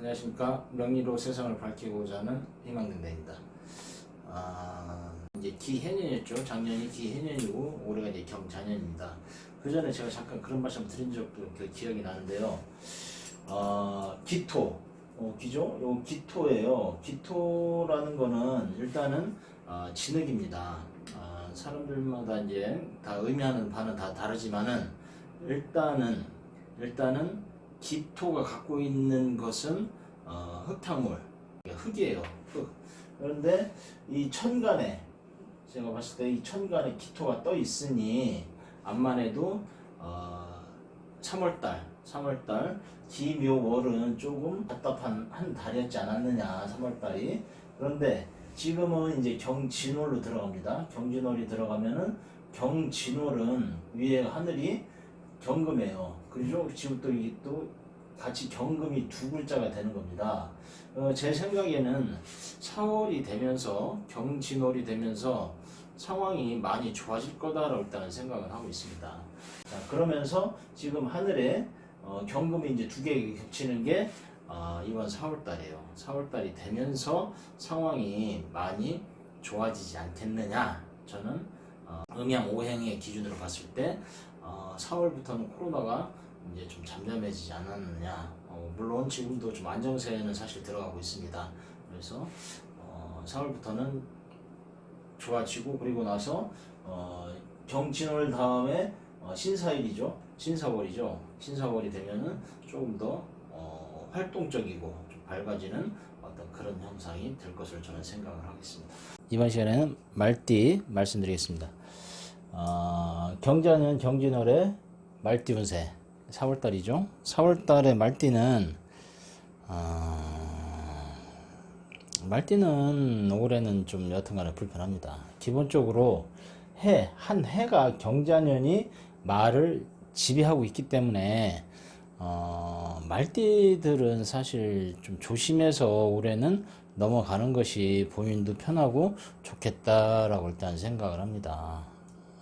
안녕하십니까 명리로 세상을 밝히고자 하는 희망den다입니다. 아, 이제 기해년이었죠. 작년이 기해년이고 올해가 이제 경자년입니다. 그 전에 제가 잠깐 그런 말씀 드린 적도 그 기억이 나는데요. 어, 기토, 어, 기죠? 요 기토예요. 기토라는 거는 일단은 어, 진흙입니다. 아, 사람들마다 이제 다 의미하는 바는 다 다르지만은 일단은 일단은 기토가 갖고 있는 것은 어, 흙탕물, 흙이에요. 흙. 그런데 이 천간에 제가 봤을 때 이 천간에 기토가 떠 있으니 암만 해도 어, 3월달, 3월달 기묘월은 조금 답답한 한 달이었지 않았느냐 3월달이 그런데 지금은 이제 경진월로 들어갑니다. 경진월이 들어가면은 경진월은 위에 하늘이 경금이에요. 그죠? 지금 또 이게 또 같이 경금이 두 글자가 되는 겁니다. 어, 제 생각에는 4월이 되면서 경진월이 되면서 상황이 많이 좋아질 거다라고 일단은 생각을 하고 있습니다. 자, 그러면서 지금 하늘에 어, 경금이 이제 두 개 겹치는 게 어, 이번 4월달이에요. 4월달이 되면서 상황이 많이 좋아지지 않겠느냐? 저는 어, 음양 오행의 기준으로 봤을 때 어, 4월부터는 코로나가 이제 좀 잠잠해지지 않았느냐. 어, 물론 지금도 좀 안정세에는 사실 들어가고 있습니다. 그래서 어, 4월부터는 좋아지고 그리고 나서 어, 경진월 다음에 어, 신사일이죠. 신사월이죠. 신사월이 되면은 조금 더 어, 활동적이고 좀 밝아지는 어떤 그런 현상이 될 것을 저는 생각을 하겠습니다. 이번 시간에는 말띠 말씀드리겠습니다. 어, 경자년 경진월의 말띠 운세 4월달이죠. 4월달의 말띠는 어, 말띠는 올해는 좀 여튼간에 불편합니다. 기본적으로 해, 한 해가 경자년이 말을 지배하고 있기 때문에 어, 말띠들은 사실 좀 조심해서 올해는 넘어가는 것이 본인도 편하고 좋겠다라고 일단 생각을 합니다.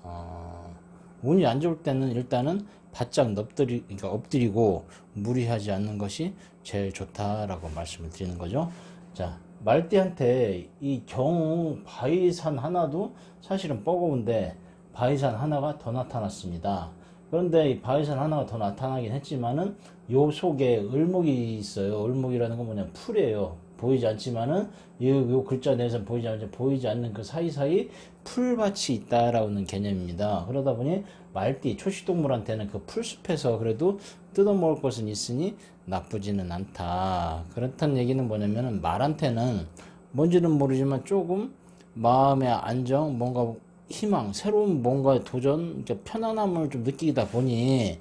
어, 운이 안 좋을 때는 일단은 바짝 엎드리, 그러니까 엎드리고 무리하지 않는 것이 제일 좋다라고 말씀을 드리는 거죠. 자, 말띠한테 이경 바위산 하나도 사실은 뻐거운데 바위산 하나가 더 나타났습니다. 그런데 이 바위산 하나가 더 나타나긴 했지만은 요 속에 을목이 있어요. 을목이라는 건 뭐냐 풀이에요. 보이지 않지만은 요, 요 글자 내에서 보이지 않지 보이지 않는 그 사이사이 풀밭이 있다라는 개념입니다. 그러다 보니 말띠 초식동물한테는 그 풀숲에서 그래도 뜯어먹을 것은 있으니 나쁘지는 않다. 그렇다는 얘기는 뭐냐면은 말한테는 뭔지는 모르지만 조금 마음의 안정, 뭔가 희망, 새로운 뭔가 도전, 편안함을 좀 느끼다 보니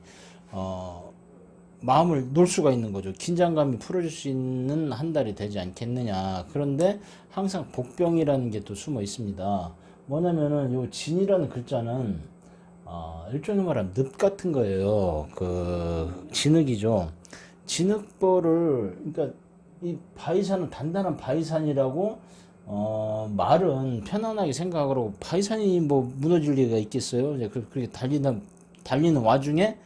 어, 마음을 놓을 수가 있는 거죠. 긴장감이 풀어질 수 있는 한 달이 되지 않겠느냐. 그런데 항상 복병이라는 게 또 숨어 있습니다. 뭐냐면은 요 진이라는 글자는 어, 일종의 말하면 늪 같은 거예요. 그 진흙이죠. 진흙벌을 그러니까 이 바위산은 단단한 바위산이라고 어, 말은 편안하게 생각하고 바위산이 뭐 무너질 리가 있겠어요. 이제 그- 그렇게 달리는 달리는 와중에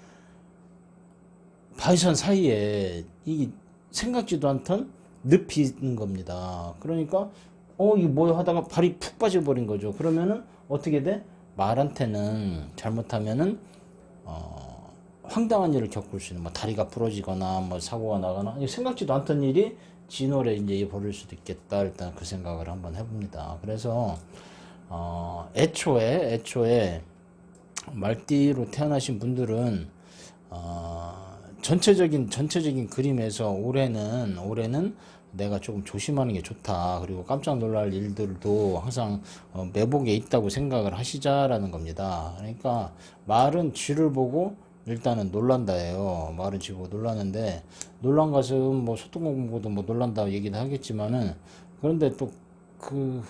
바위산 사이에 이게 생각지도 않던 있는 겁니다. 그러니까 어 이게 뭐야 하다가 발이 푹 빠져버린 거죠. 그러면은 어떻게 돼? 말한테는 잘못하면은 어, 황당한 일을 겪을 수 있는 뭐 다리가 부러지거나 뭐 사고가 나거나 생각지도 않던 일이 진월에 이제 벌일 수도 있겠다 일단 그 생각을 한번 해봅니다. 그래서 어, 애초에 애초에 말띠로 태어나신 분들은 어, 전체적인 전체적인 그림에서 올해는 올해는 내가 조금 조심하는 게 좋다. 그리고 깜짝 놀랄 일들도 항상 어, 매복에 있다고 생각을 하시자라는 겁니다. 그러니까 말은 쥐를 보고 일단은 놀란다예요. 말은 쥐 보고 놀라는데 놀란 것은 뭐 소통 공부도 뭐 놀란다 얘기도 하겠지만은 그런데 또 그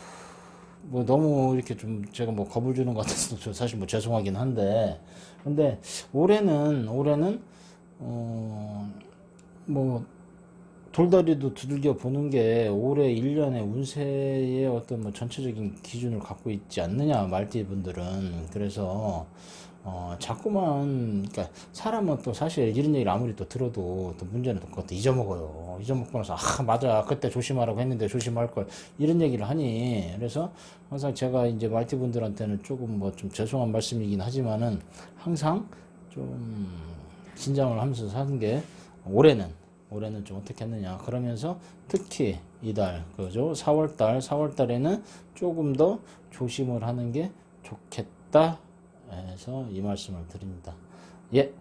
뭐 너무 이렇게 좀 제가 뭐 겁을 주는 것 같아서 저 사실 뭐 죄송하긴 한데 근데 올해는 올해는 어 뭐 돌다리도 두들겨 보는 게 올해 1년의 운세의 어떤 뭐 전체적인 기준을 갖고 있지 않느냐 말띠 분들은 그래서 어, 자꾸만, 그러니까 사람은 또 사실 이런 얘기를 아무리 또 들어도 또 문제는 또 그것도 잊어먹어요. 잊어먹고 나서, 아, 맞아. 그때 조심하라고 했는데 조심할 걸. 이런 얘기를 하니. 그래서 항상 제가 이제 말티 분들한테는 조금 뭐 좀 죄송한 말씀이긴 하지만은 항상 좀 긴장을 하면서 사는 게 올해는 올해는 좀 어떻게 했느냐. 그러면서 특히 이달 그죠? 4월달 4월달에는 조금 더 조심을 하는 게 좋겠다. 해서 이 말씀을 드립니다. 예,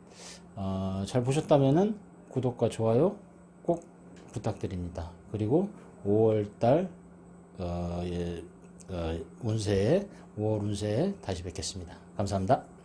어, 잘 보셨다면은 구독과 좋아요 꼭 부탁드립니다. 그리고 5월달 어, 예, 어, 운세에 5월 운세에 다시 뵙겠습니다. 감사합니다.